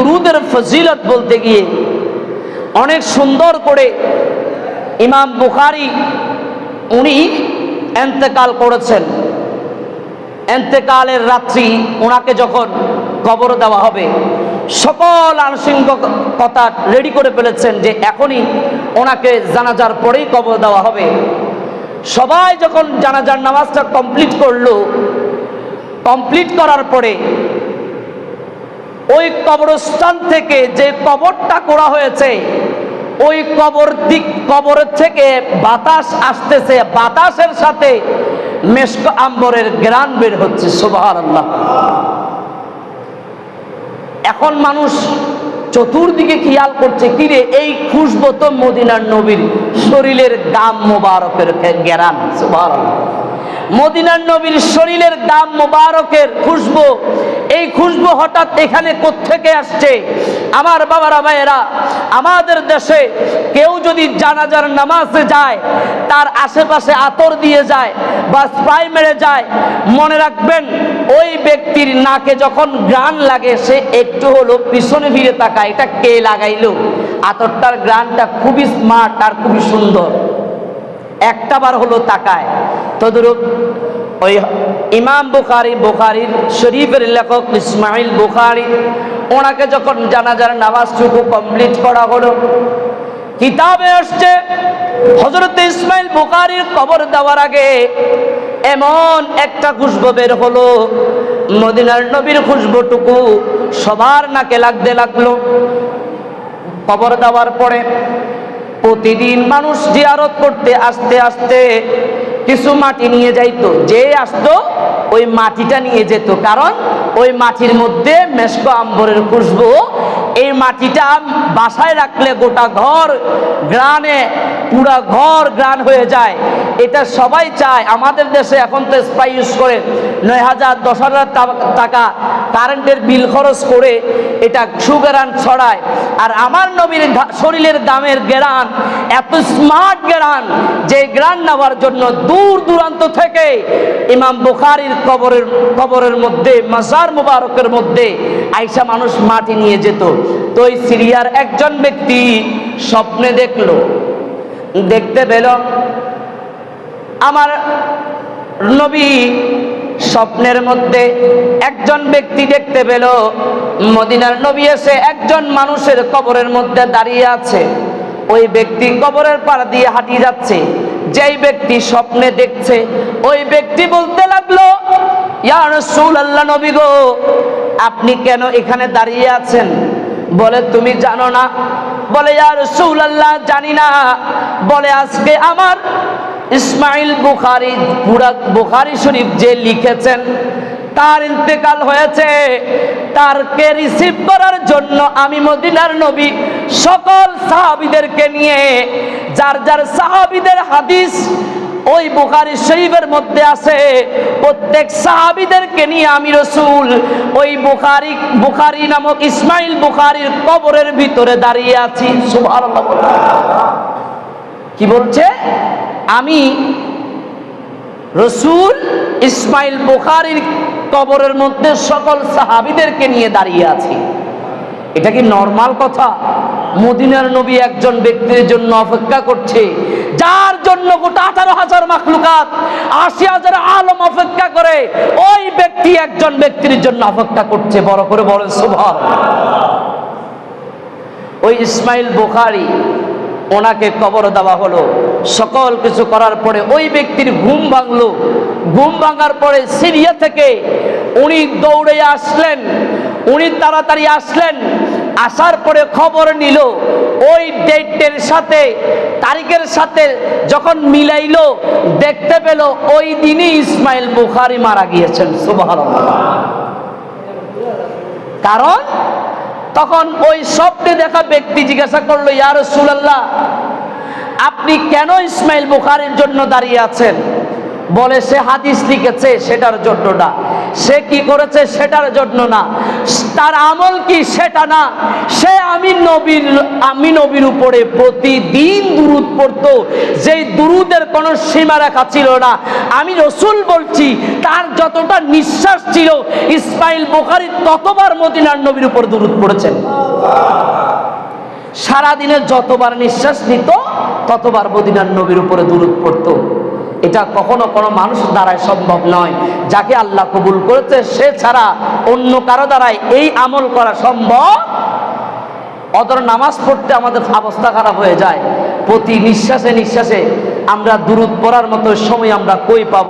দুরুদের ফজিলত বলতে গিয়ে অনেক সুন্দর করে ইমাম বুখারি উনি এন্তেকাল করেছেন। এন্তেকালের রাত্রি ওনাকে যখন কবর দেওয়া হবে, সকল আনুষঙ্গিকতা রেডি করে ফেলেছেন যে এখনই ওনাকে জানাজার পরেই কবর দেওয়া হবে। সবাই যখন জানাজার নামাজটা কমপ্লিট করল কমপ্লিট করার পরে ওই কবরস্থান থেকে যে কবরটা করা হয়েছে, ওই কবর দিক কবরের থেকে বাতাস আসতেছে। বাতাসের সাথে মেশক আম্বরের গ্রান বের হচ্ছে সুবাহ আল্লাহ এখন মানুষ চতুর্দিকে খেয়াল করছে কিরে এই খুশবো তো মদিনার নবীর শরীরের দাম মোবারকের গ্যারান মদিনার নবীর শরীরের দাম মোবারকের খুশবু এই খুশবু হঠাৎ এখানে কোত্থেকে আসছে? আমার বাবারা ভাইয়েরা, আমাদের দেশে কেউ যদি জানাজার নামাজে যায়, তার আশেপাশে আতর দিয়ে যায় বা স্প্রাই মেরে যায়, মনে রাখবেন, ওই ব্যক্তির নাকে যখন গ্রান লাগে, সে একটু হলো পিছনে ফিরে তাকায়। এটা কে লাগাইলো? আতরটার গ্রানটা খুবই স্মার্ট আর খুবই সুন্দর। একটা বার হলো তাকায়। তদরূপ ওই ইমাম বুখারি, বুখারির শরীফের লেখক ইসমাইল বুখারি, ওনাকে যখন জানাজার নামাজটুকু কমপ্লিট করা হলো, কিতাবে আসছে হজরত ইসমাইল বুখারির কবর দেওয়ার আগে এমন একটা খুশবু বের হলো, মদিনার নবীর খুশবুটুকু সবার নাকে লাগতে লাগল। কবর দেওয়ার পরে প্রতিদিন মানুষ জিয়ারত করতে, আসতে আসতে কিছু মাটি নিয়ে যাইতো। যে আসতো ওই মাটিটা নিয়ে যেত। কারণ ওই মাটির মধ্যে মেশক আম্বরের খুশবু। এই মাটিটা বাসায় রাখলে গোটা ঘর গ্রানে পুরা ঘর গ্রান হয়ে যায়। এটা সবাই চায়। আমাদের দেশে এখন তো স্প্রাই ইউজ করে নয় হাজার, দশ হাজার টাকা কারেন্টের বিল খরচ করে এটা সুগেরান ছড়ায়। আর আমার নবীর শরীরের দামের গেরান, এত স্মার্ট গেরান, যে গ্রান নেওয়ার জন্য দূর দূরান্ত থেকে ইমাম বুখারির কবরের কবরের মধ্যে মাজার মুবারকের মধ্যে আইসা মানুষ মাটি নিয়ে যেত। তো ওই সিরিয়ার একজন ব্যক্তি স্বপ্নে দেখল। দেখতে পেল, আমার নবী স্বপ্নের মধ্যে একজন ব্যক্তি দেখতে পেল। মদিনার নবী এসে একজন মানুষের কবরের মধ্যে দাঁড়িয়ে আছে। ওই ব্যক্তি কবরের পাড় দিয়ে হাঁটিয়ে যাচ্ছে। যেই ব্যক্তি স্বপ্নে দেখছে, ওই ব্যক্তি বলতে লাগল গো, আপনি কেন এখানে দাঁড়িয়ে আছেন? বলে, তুমি জানো না। বলে জানি না। বলে, আজকে আমার ইসমাইল বুখারি, পুরা বুখারি শরীফ যে লিখেছেন, তার ইন্তেকাল হয়েছে। তারকে রিসিভ করার জন্য আমি মদিনার নবী সকল সাহাবিদেরকে নিয়ে, যার যার সাহাবিদের হাদিস ওই বুখারি শরীফের মধ্যে আছে, প্রত্যেক সাহাবিদেরকে নিয়ে আমি রসুল ওই বুখারি বুখারি নামক ইসমাইল বুখারির কবরের ভিতরে দাঁড়িয়ে আছি। কি বলছে? আমি রসুল ইসমাইল বুখারির কবরের মধ্যে সকল সাহাবিদেরকে নিয়ে দাঁড়িয়ে আছি। এটা কি নর্মাল কথা? মদিনার নবী একজন ব্যক্তির জন্য অপেক্ষা করছে, যার জন্য গোটা আঠারো হাজার মাখলুকাত, আশি হাজার আলম অপেক্ষা করে ওই ব্যক্তি একজন ব্যক্তির জন্য অপেক্ষা করছে। বড় করে বড় সুভার ওই ইসমাইল বুখারি ওনাকে কবর দেওয়া হলো। সকল কিছু করার পরে ওই ব্যক্তির ঘুম ভাঙলো। ঘুম ভাঙার পরে সিরিয়া থেকে উনি দৌড়ে আসলেন। উনি তাড়াতাড়ি আসলেন। আসার পরে খবর নিল, ওই ডেটের সাথে, তারিখের সাথে যখন মিলাইলো, দেখতে পেল ওই দিনই ইসমাইল বুখারি মারা গিয়েছেন। সুবাহ কারণ তখন ওই স্বপ্নে দেখা ব্যক্তি জিজ্ঞাসা করল ইয়ার সুলাল্লাহ আপনি কেন ইসমাইল বুখারের জন্য দাঁড়িয়ে আছেন? বলে, সে হাদিস লিখেছে, সেটার জন্য না সে কি করেছে সেটার জন্য না। তার আমল কি সেটা না। সে আমি নবীর আমি নবীর উপরে প্রতিদিন দুরুদ পড়তো। যেই দুরুদের কোনো সীমা রেখা ছিল না। আমি রসুল বলছি, তার যতটা নিঃশ্বাস ছিল, ইসমাইল বুখারি ততবার মদিনার নবীর উপর দুরুদ পড়েছেন। সারাদিনে যতবার নিঃশ্বাস নিত, ততবার মদিনার নবীর উপরে দুরুদ পড়তো। এটা কখনো কোনো মানুষ দ্বারাই সম্ভব নয়। যাকে আল্লাহ কবুল করেছে, সে ছাড়া অন্য কারও দ্বারাই এই আমল করা সম্ভব। অদর নামাজ পড়তে আমাদের অবস্থা খারাপ হয়ে যায়। প্রতি নিঃশ্বাসে নিঃশ্বাসে আমরা দূরত পড়ার মতো সময় আমরা কই পাবো?